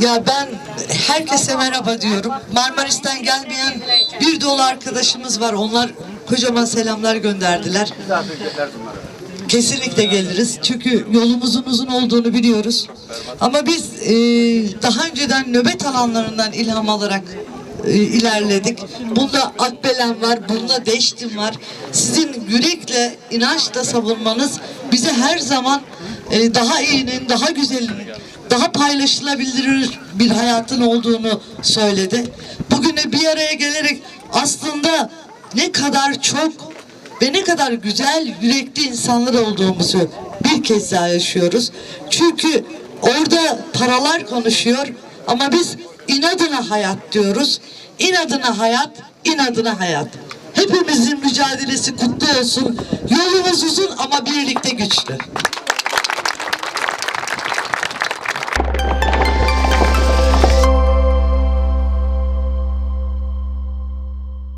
Ya ben herkese merhaba diyorum. Marmaris'ten gelmeyen bir dolu arkadaşımız var. Onlar kocaman selamlar gönderdiler. Kesinlikle geliriz. Çünkü yolumuzun uzun olduğunu biliyoruz. Ama biz e, daha önceden nöbet alanlarından ilham alarak e, ilerledik. Bunda Akbelen var, bunda Deştin var. Sizin yürekle, inançla savunmanız bize her zaman e, daha iyinin, daha güzelinin, daha paylaşılabilir bir hayatın olduğunu söyledi. Bugün de bir araya gelerek aslında ne kadar çok ve ne kadar güzel yürekli insanlar olduğumuzu bir kez daha yaşıyoruz. Çünkü orada paralar konuşuyor ama biz inadına hayat diyoruz. İnadına hayat, inadına hayat. Hepimizin mücadelesi kutlu olsun. Yolumuz uzun ama birlikte güçlü.